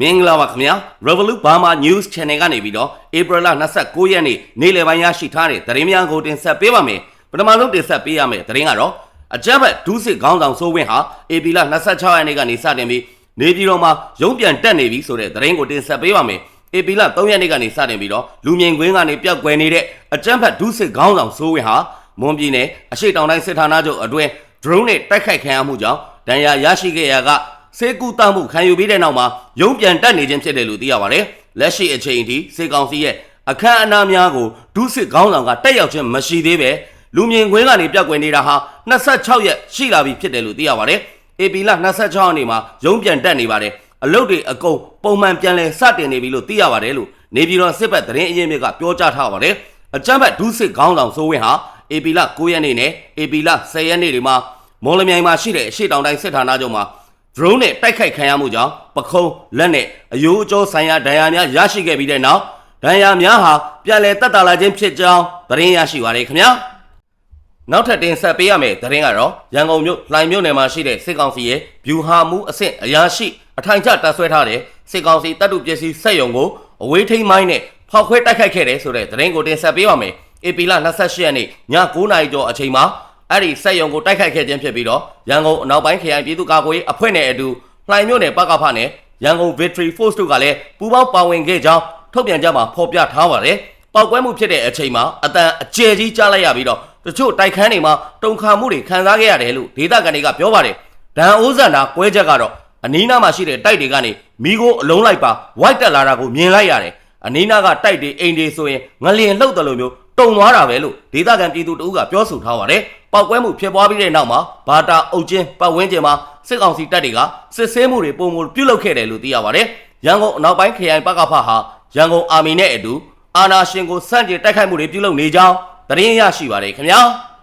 မင်္ဂလာပါခင်ဗျာ Revolut Burma News Channel ကနေပြီးတော့ April 29ရက်နေ့နေ့လယ်ပိုင်းရရှိထားတဲ့သတင်းများကိုတင်ဆက်ပေးပါမယ်ပထမဆုံးတင်ဆက်ပေးရမယ့်သတင်းကတော့အကြမ်းဖက်ဒုစစ်ခေါင်းဆောင်စိုးဝင်းဟာ April 26ရက်နေ့ကနေစတင်ပြီးနေပြည်တော်မှာရုံးပြန်တက်နေပြီဆိုတဲ့သတင်းကိုတင်ဆက်ပေးပါမယ်ဧပြီလ3ရက်နေ့ကနေစတင်ပြီးတော့လူမြင်ကွင်းကနေပျောက်ကွယ်နေတဲ့အကြမ်းဖက်ဒုစစ်ခေါင်းဆောင်စိုးဝင်းဟာမွန်ပြည်နယ်အရှိတောင်တိုင်းစစ်ဌာနချုပ်အတွင်း drone နဲ့တိုက်ခိုက်ခံရမှုကြောင့်ဒဏ်ရာရရှိခဲ့ရာက စေကူတမှုခံယူပြီးတဲ့နောက်မှာရုံးပြန်တက်နေခြင်းဖြစ်တယ်လို့သိရပါတယ်။လက်ရှိအချိန်အထိစေကောင်စီရဲ့အခမ်းအနားများကိုဒုစစ်ခေါင်းဆောင်ကတက်ရောက်ခြင်းမရှိသေးပဲလူမြင်ကွင်းကနေပြက်ကွယ်နေတာဟာ26ရက်ရှိလာပြီဖြစ်တယ်လို့သိရပါတယ်။ AP လ26ရက်နေ့မှာရုံးပြန်တက်နေပါတယ်။အလုတ်တွေအကုန်ပုံမှန်ပြန်လဲစတင်နေပြီလို့သိရပါတယ်လို့နေပြည်တော်စစ်ဘက်သတင်းအရင်းမြစ်ကပြောကြားထားပါတယ်။အကြမ်းဖက်ဒုစစ်ခေါင်းဆောင်ဆိုဝင်းဟာ AP လ9ရက်နေ့နဲ့ AP လ10ရက်နေ့တွေမှာမော်လမြိုင်မှာရှိတဲ့အရှိတောင်တိုင်းစစ်ဌာနချုပ်မှာ drone နဲ့တိုက်ခိုက်ခံရမှုကြောင့်ပခုံးလက်နဲ့အယိုးအကျော်ဆိုင်ရာဒဏ်ရာများရရှိခဲ့ပြီးတဲ့နောက်ဒဏ်ရာများဟာပြန်လည်တက်တာလာခြင်းဖြစ်ကြောင်းသတင်းရရှိပါရခင်ဗျာနောက်ထပ်တင်ဆက်ပေးရမယ့်သတင်းကတော့ရန်ကုန်မြို့လှိုင်မြို့နယ်မှာရှိတဲ့စစ်ကောင်စီရဲ့ဗျူဟာမှုအဆင့်အရာရှိအထိုင်ချတပ်ဆွဲထားတဲ့စစ်ကောင်စီတပ်တုပစ္စည်းစက်ရုံကိုအဝေးထိန်းမိုင်းနဲ့ဖောက်ခွဲတိုက်ခိုက်ခဲ့တယ်ဆိုတဲ့သတင်းကိုတင်ဆက်ပေးပါမယ်ဧပြီလ28ရက်နေ့ည9:00နာရီကျော်အချိန်မှာ အဲ့ဒီစက်ရုံကိုတိုက်ခိုက်ခဲ့ခြင်းဖြစ်ပြီးတော့ရန်ကုန်အနောက်ပိုင်းခရိုင်ပြည်သူ့ကာကွယ်ရေးအဖွဲ့နဲ့အတူလှိုင်မြို့နယ်ပကဖနဲ့ရန်ကုန် Victory Force တို့ကလည်းပူးပေါင်းပါဝင်ခဲ့ကြောင်းထုတ်ပြန်ကြမှာဖော်ပြထားပါတယ်။ပောက်ကွဲမှုဖြစ်တဲ့အချိန်မှာအတန်အကျယ်ကြီးကြားလိုက်ရပြီးတော့တချို့တိုက်ခန်းတွေမှာတုန်ခါမှုတွေခံစားခဲ့ရတယ်လို့ဒေသခံတွေကပြောပါတယ်။ဒန်အိုးစန္ဒာကွဲချက်ကတော့အနီးနားမှာရှိတဲ့တိုက်တွေကနေမိကိုအလုံးလိုက်ပါဝိုက်တက်လာတာကိုမြင်လိုက်ရတယ်။အနီးနားကတိုက်တွေအိမ်တွေဆိုရင်ငလျင်လှုပ်တယ်လို့မျိုးတုံသွားတာပဲလို့ဒေသခံပြည်သူတအုပ်ကပြောဆိုထားပါတယ်။ ပောက်ကွဲမှုဖြစ်ပွားပြီးတဲ့နောက်မှာဘာတာအုပ်ချင်းပတ်ဝန်းကျင်မှာစစ်ကောင်စီတပ်တွေကစစ်ဆေးမှုတွေပုံမပြုလုပ်ခဲ့တယ်လို့သိရပါတယ်။ရန်ကုန်အနောက်ပိုင်းခရိုင်ပကဖဟာရန်ကုန်အာမီနဲ့အတူအာနာရှင်ကိုစန့်ကျင်တိုက်ခိုက်မှုတွေပြုလုပ်နေကြောင်းသတင်းရရှိပါတယ်ခင်ဗျာ။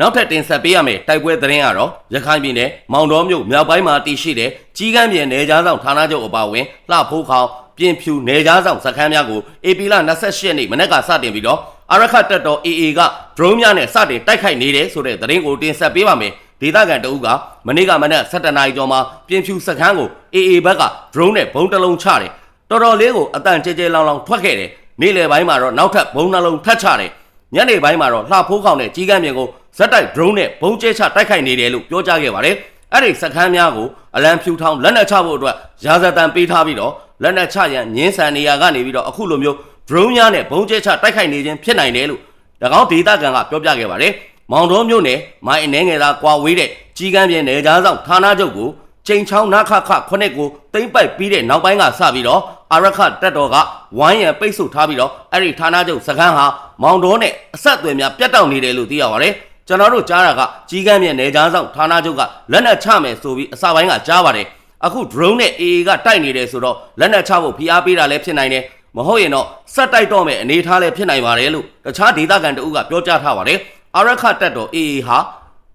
နောက်ထပ်တင်ဆက်ပေးရမယ့်တိုက်ပွဲသတင်းကတော့ရခိုင်ပြည်နယ်မောင်တော်မြို့မြောက်ပိုင်းမှာတည်ရှိတဲ့ကြီးကမ်းပြည်နယ်ကြားဆောင်ဌာနချုပ်အပါအဝင်လှဖိုးခေါင်ပြင်ဖြူနယ်ကြားဆောင်စခန်းများကို AP လ28ရက်နေ့မနေ့ကစတင်ပြီးတော့ အရခတ်တပ်တော် AA က drone များနဲ့စတင်တိုက်ခိုက်နေတယ်ဆိုတဲ့သတင်းကိုတင်ဆက်ပေးပါမယ်။ဒေသခံတအုပ်ကမနေ့ကမနေ့17နာရီကျော်မှာပြင်ဖြူစခန်းကို AA ဘက်က drone နဲ့ဘုံတစ်လုံးချတယ်။တော်တော်လေးကိုအတန်ကျဲကျဲလောင်လောင်ထွက်ခဲ့တယ်။နေ့လယ်ပိုင်းမှာတော့နောက်ထပ်ဘုံနှလုံးထပ်ချတယ်။ညနေပိုင်းမှာတော့လှဖိုးခေါင်နဲ့ကြီးကမ်းပြင်ကိုဇက်တိုက် drone နဲ့ဘုံကျဲချတိုက်ခိုက်နေတယ်လို့ပြောကြားခဲ့ပါတယ်။အဲ့ဒီစခန်းများကိုအလံဖြူထောင်လက်နက်ချဖို့အတွက်ရာဇသံပေးထားပြီးတော့လက်နက်ချရန်ညင်းဆန်နေရကနေပြီးတော့အခုလိုမျိုး drone များနဲ့ဘုံကျဲချတိုက်ခိုက်နေခြင်းဖြစ်နိုင်တယ်လို့၎င်းဒေသခံကပြောပြခဲ့ပါတယ်။မောင်တော်မြို့နယ်မိုင်းအနေငယ်သာကွာဝေးတဲ့ကြီးကမ်းပြင်နယ်ကြားဆောင်ဌာနချုပ်ကိုချိန်ချောင်းနခခခုနှစ်ကိုတိမ့်ပိုက်ပြီးတဲ့နောက်ပိုင်းကစပြီးတော့အာရခတက်တော်ကဝိုင်းရန်ပိတ်ဆို့ထားပြီးတော့အဲ့ဒီဌာနချုပ်စခန်းဟာမောင်တော်နဲ့အဆက်အသွယ်များပြတ်တောက်နေတယ်လို့သိရပါတယ်။ကျွန်တော်တို့ကြားတာကကြီးကမ်းပြင်နယ်ကြားဆောင်ဌာနချုပ်ကလက်နက်ချမယ်ဆိုပြီးအစပိုင်းကကြားပါတယ်။အခု drone နဲ့ AA ကတိုက်နေတယ်ဆိုတော့လက်နက်ချဖို့ဖိအားပေးတာလည်းဖြစ်နိုင်တယ် မဟုတ်ရင်တော့စက်တိုက်တော့မယ်အနေထားလည်းဖြစ်နိုင်ပါတယ်လို့တခြားဒေသခံတအုပ်ကပြောကြားထားပါတယ်အာရခတက်တော် AA ဟာ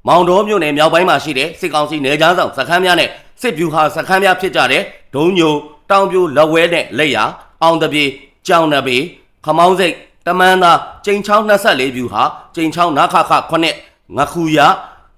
မောင်တော်မြို့နယ်မြောက်ပိုင်းမှာရှိတဲ့စစ်ကောင်စီနယ်ကြားဆောင်စခန်းများနဲ့စစ်ဗျူဟာစခန်းများဖြစ်ကြတဲ့ဒုံညိုတောင်ပြိုလက်ဝဲနဲ့လက်ရအောင်တပြေကြောင်နဘေခမောင်းစိတ်တမန်းသားကျိန်ချောင်း24ဗျူဟာကျိန်ချောင်းနာခခ9ငခုရ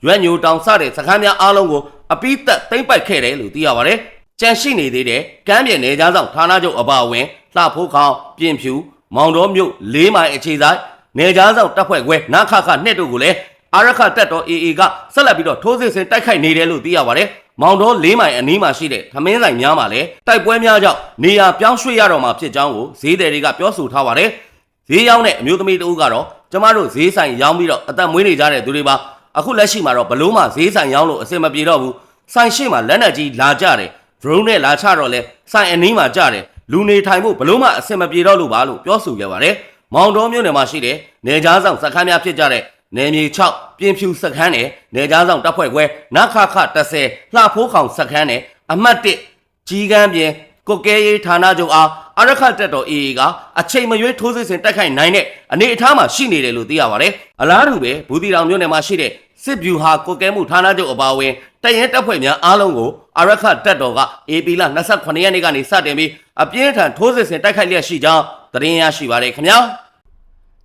ရွက်ညိုတောင်စတဲ့စခန်းများအားလုံးကိုအပိသက်သိမ့်ပိုက်ခဲ့တယ်လို့သိရပါတယ်ကြန့်ရှိနေသေးတဲ့ကမ်းပြေနယ်ကြားဆောင်ဌာနချုပ်အပါအဝင် လှဖိုးခေါင်ပြင်ဖြူမောင်တော်မြို့၄မိုင်အခြေဆိုင်နေကြားဆောင်တပ်ဖွဲ့ခွဲနခခနှစ်တို့ကိုလည်းအာရခတက်တော် AA ကဆက်လက်ပြီးတော့ထိုးစစ်ဆင်တိုက်ခိုက်နေတယ်လို့သိရပါတယ်။မောင်တော်၄မိုင်အနီးမှာရှိတဲ့သမင်းဆိုင်များမှာလည်းတိုက်ပွဲများကြောင့်နေရာပြောင်းရွှေ့ရတော့မှာဖြစ်ကြောင်းကိုဈေးသည်တွေကပြောဆိုထားပါတယ်။ဈေးရောက်တဲ့အမျိုးသမီးတဦးကတော့ကျမတို့ဈေးဆိုင်ရောင်းပြီးတော့အသက်မွေးနေကြတဲ့သူတွေပါအခုလက်ရှိမှာတော့ဘလို့မှဈေးဆိုင်ရောင်းလို့အဆင်မပြေတော့ဘူး။ဆိုင်ရှိမှလက်နက်ကြီးလာကြတယ်။ drone နဲ့လာချတော့လဲဆိုင်အနီးမှာကြတယ် လူနေထိုင်ဖို့ဘလို့မှအဆင်မပြေတော့လို့ပါလို့ပြောဆိုခဲ့ပါတယ်။မောင်တော်မြို့နယ်မှာရှိတဲ့နေကြားဆောင်စခန်းများဖြစ်ကြတဲ့နေမြေ6ပြင်ဖြူစခန်းနဲ့နေကြားဆောင်တပ်ဖွဲ့ခွဲနခခ30လှဖိုးခေါင်စခန်းနဲ့အမှတ်1ကြီးကမ်းပြင်ကိုကဲရေးဌာနချုပ်အား အရခတက်တော် AA ကအချိန်မရွေးထိုးစစ်ဆင်တိုက်ခိုက်နိုင်တဲ့အနေအထားမှာရှိနေတယ်လို့သိရပါတယ်။အလားတူပဲဘူးတီတောင်မြို့နယ်မှာရှိတဲ့စစ်ဗျူဟာကိုကဲမှုဌာနချုပ်အပါအဝင်တရင်တပ်ဖွဲ့များအားလုံးကိုအရခတက်တော်က AP လ28ရက်နေ့ကနေစတင်ပြီးအပြင်းထန်ထိုးစစ်ဆင်တိုက်ခိုက်လျက်ရှိကြောင်းသတင်းရရှိပါတယ်ခင်ဗျာ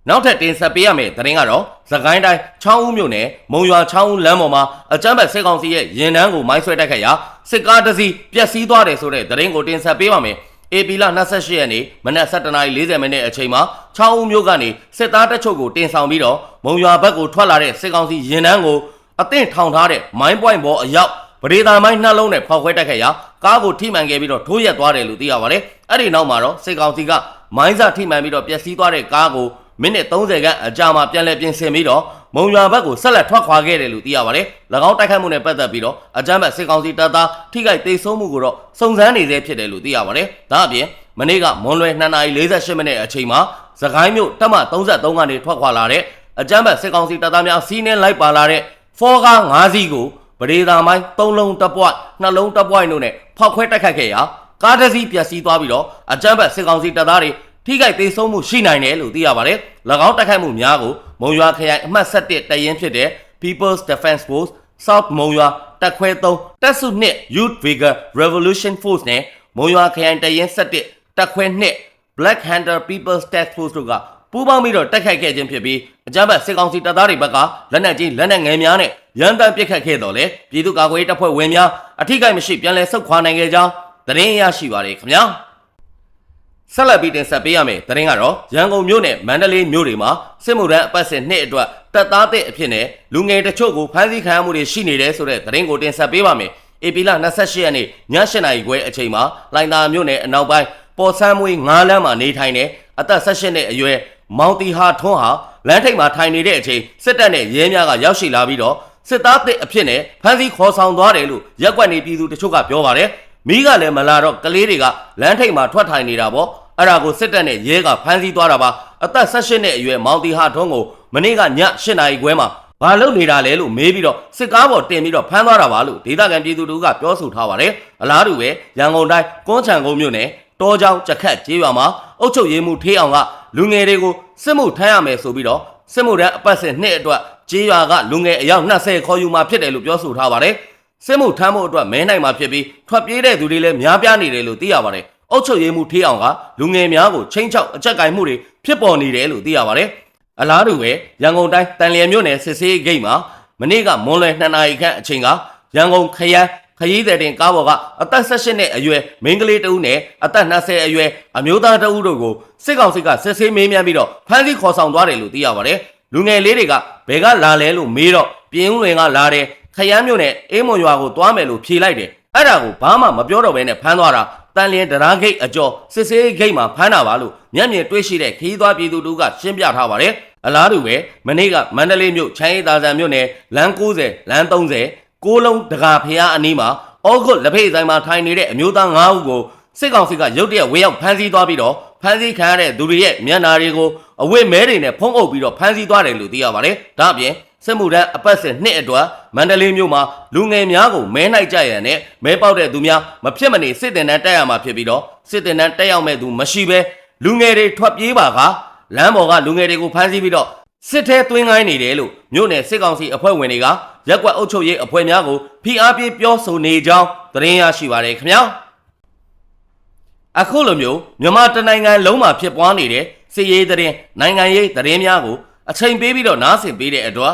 နောက်ထပ်တင်ဆက်ပေးရမယ့်သတင်းကတော့သခိုင်းတိုင်းချောင်းဦးမြို့နယ်မုံရွာချောင်းဦးလမ်းပေါ်မှာအကြမ်းဖက်စစ်ကောင်စီရဲ့ရင်နှန်းကိုမိုင်းဆွဲတိုက်ခိုက်ရာစစ်ကားတစ်စီးပျက်စီးသွားတယ်ဆိုတဲ့သတင်းကိုတင်ဆက်ပေးပါမယ်။ AP လ28ရက်နေ့မနက်7:40မိနစ်အချိန်မှာ6ဦးမျိုးကနေစစ်သားတချို့ကိုတင်ဆောင်ပြီးတော့မုံရွာဘက်ကိုထွက်လာတဲ့စစ်ကောင်စီရင်နှန်းကိုအသင့်ထောင်ထားတဲ့မိုင်းပွိုင်ဘောအရောက်ပဒေသာမိုင်းနှလုံးနဲ့ဖောက်ခွဲတိုက်ခတ်ရာကားကိုထိမှန်ခဲ့ပြီးတော့ထိုးရက်သွားတယ်လို့သိရပါတယ်။အဲ့ဒီနောက်မှာတော့စစ်ကောင်စီကမိုင်းစာထိမှန်ပြီးတော့ပျက်စီးသွားတဲ့ကားကိုမိနစ်30ခန့်အကြာမှာပြန်လည်ပြင်ဆင်ပြီးတော့ မုံရွာဘက်ကိုဆက်လက်ထွက်ခွာခဲ့တယ်လို့သိရပါတယ်။၎င်းတိုက်ခိုက်မှုနဲ့ပတ်သက်ပြီးတော့အကြမ်းဖက်စစ်ကောင်စီတပ်သားထိခိုက်ဒေဆုံးမှုကိုတော့စုံစမ်းနေသေးဖြစ်တယ်လို့သိရပါတယ်။ဒါအပြင်မနေ့ကမွန်လွယ်2:48မိနစ်အချိန်မှာသခိုင်းမြို့တပ်မ33ကနေထွက်ခွာလာတဲ့အကြမ်းဖက်စစ်ကောင်စီတပ်သားများစီးနှင်းလိုက်ပါလာတဲ့ဖောကား5စီးကိုပဒေသာမိုင်း3လုံးတစ်ပွိုက်နှလုံးတစ်ပွိုက်တို့နဲ့ဖောက်ခွဲတိုက်ခတ်ခဲ့ရာကားတစ်စီးပျက်စီးသွားပြီးတော့အကြမ်းဖက်စစ်ကောင်စီတပ်သားတွေထိခိုက်သေးဆုံးမှုရှိနိုင်တယ်လို့သိရပါတယ်။၎င်းတိုက်ခိုက်မှုများကို မုံရွာခရိုင်အမှတ်7တရင်ဖြစ်တဲ့ People's Defense Force South မုံရွာတပ်ခွဲ3တပ်စု2 Youth Vigor Revolution Force နဲ့မုံရွာခရိုင်တရင်7တပ်ခွဲ2 Black Hunter People's Task Force တို့ကပူးပေါင်းပြီးတော့တိုက်ခိုက်ခဲ့ခြင်းဖြစ်ပြီးအကြမ်းဖက်စစ်ကောင်စီတပ်သားတွေဘက်ကလက်နက်ကြီးလက်နက်ငယ်များနဲ့ရန်တမ်းပစ်ခတ်ခဲ့တော်လေပြည်သူ့ကာကွယ်ရေးတပ်ဖွဲ့ဝင်များအထိကိမရှိပြန်လည်ဆုတ်ခွာနိုင်ခဲ့ကြောင်းသတင်းရရှိပါရခင်ဗျာ ဆက်လက်ပြီးတင်ဆက်ပေးရမယ်သတင်းကတော့ရန်ကုန်မြို့နယ်မန္တလေးမြို့တွေမှာစစ်မှုထမ်းအပတ်စဉ်နှစ်အတွက်တပ်သားတဲ့အဖြစ်နဲ့လူငယ်တချို့ကိုဖမ်းဆီးခံရမှုတွေရှိနေတယ်ဆိုတဲ့သတင်းကိုတင်ဆက်ပေးပါမယ်ဧပြီလ28ရက်နေ့ည8နာရီခွဲအချိန်မှာလိုင်သာမြို့နယ်အနောက်ပိုင်းပေါ်ဆန်းမွေး9လမ်းမှာနေထိုင်တဲ့အသက်18နှစ်အရွယ်မောင်တီဟာထွန်းဟာလမ်းထိပ်မှာထိုင်နေတဲ့အချိန်စစ်တပ်နဲ့ရဲများကရောက်ရှိလာပြီးတော့စစ်သားတဲ့အဖြစ်နဲ့ဖမ်းဆီးခေါ်ဆောင်သွားတယ်လို့ရက်ကွက်နေပြည်သူတချို့ကပြောပါတယ် မိကလည်းမလာတော့ကလေးတွေကလမ်းထိပ်မှာထွက်ထိုင်နေတာပေါ့အဲ့ဒါကိုစစ်တပ်နဲ့ရဲကဖမ်းဆီးသွားတာပါအသက်18နှစ်အရွယ်မောင်တီဟာထွန်းကိုမနေ့ကည8နာရီခွဲမှာဘာလုပ်နေတာလဲလို့မေးပြီးတော့စစ်ကားပေါ်တင်ပြီးတော့ဖမ်းသွားတာပါလို့ဒေသခံပြည်သူတို့ကပြောဆိုထားပါတယ်အလားတူပဲရန်ကုန်တိုင်းကွန်းချံကုန်းမြို့နယ်တောချောင်းကြခတ်ကျေးရွာမှာအုတ်ချုပ်ရေးမှုထေးအောင်ကလူငယ်တွေကိုစစ်မှုထမ်းရမယ်ဆိုပြီးတော့စစ်မှုထမ်းအပတ်စဉ်နှစ်အတွက်ကျေးရွာကလူငယ်အယောက်20ခေါ်ယူมาဖြစ်တယ်လို့ပြောဆိုထားပါတယ် စစ်မှုထမ်းဖို့အတွက်မဲနိုင်မှာဖြစ်ပြီးထွက်ပြေးတဲ့သူတွေလည်းများပြားနေတယ်လို့သိရပါတယ်အုတ်ချုပ်ရေးမှုထေးအောင်ကလူငယ်များကိုချင်းချောက်အကြက်ကင်မှုတွေဖြစ်ပေါ်နေတယ်လို့သိရပါတယ်အလားတူပဲရန်ကုန်တိုင်းတန်လျင်မြို့နယ်စစ်ဆေးဂိတ်မှာမနေ့ကမွန်လွယ်2နာရီခန့်အချိန်ကရန်ကုန်ခရမ်းခရီးသည်တင်ကားပေါ်ကအသက်18နှစ်အရွယ်မိန်းကလေးတဦးနဲ့အသက်20အရွယ်အမျိုးသားတဦးတို့ကိုစစ်ကောင်စီကစစ်ဆေးမေးမြန်းပြီးတော့ဖမ်းဆီးခေါ်ဆောင်သွားတယ်လို့သိရပါတယ်။လူငယ်လေးတွေကဘယ်ကလာလဲလို့မေးတော့ပြင်းဦးလွင်ကလာတယ် ခရမ်းမြို့နယ်အေးမွန်ရွာကိုသွားမယ်လို့ဖြေလိုက်တယ်။အဲ့ဒါကိုဘာမှမပြောတော့ဘဲနဲ့ဖမ်းသွားတာတန်လျင်ဒရာဂိတ်အကျော်စစ်ဆေးဂိတ်မှာဖမ်းတာပါလို့မျက်မြင်တွေ့ရှိတဲ့ခရီးသွားပြည်သူတို့ကရှင်းပြထားပါတယ်။အလားတူပဲမနေ့ကမန္တလေးမြို့ချမ်းရည်သာဆန်မြို့နယ်လမ်း90လမ်း30ကိုးလုံးတကာဖျားအနီးမှာဩဂုတ်လက်ဖေးဆိုင်မှာထိုင်နေတဲ့အမျိုးသား9ဦးကိုစစ်ကောင်စီကရုတ်တရက်ဝေရောက်ဖမ်းဆီးသွားပြီးတော့ဖမ်းဆီးခံရတဲ့သူတွေရဲ့မျက်နာတွေကိုအဝတ်မဲတွေနဲ့ဖုံးအုပ်ပြီးတော့ဖမ်းဆီးသွားတယ်လို့သိရပါတယ်။ဒါ့အပြင် စစ်မှုထမ်းအပတ်စဉ်နှစ်အတွက်မန္တလေးမြို့မှာလူငယ်များကိုမဲနိုင်ကြရန်နဲ့မဲပေါက်တဲ့သူများမဖြစ်မနေစစ်တင်တန်းတက်ရမှာဖြစ်ပြီးတော့စစ်တင်တန်းတက်ရောက်မဲ့သူမရှိဘဲလူငယ်တွေထွက်ပြေးပါကလမ်းပေါ်ကလူငယ်တွေကိုဖမ်းဆီးပြီးတော့စစ်ထဲသွင်းခိုင်းနေတယ်လို့မြို့နယ်စစ်ကောင်စီအဖွဲ့ဝင်တွေကရက်ကွက်အုပ်ချုပ်ရေးအဖွဲ့များကိုဖိအားပေးပြောဆိုနေကြောင်းသတင်းရရှိပါရခင်ဗျာအခုလိုမျိုးမြန်မာတနိုင်ငံလုံးမှာဖြစ်ပွားနေတဲ့စစ်ရေးသတင်းနိုင်ငံရေးသတင်းများကိုအချိန်ပေးပြီးတော့နားဆင်ပေးတဲ့အတွက်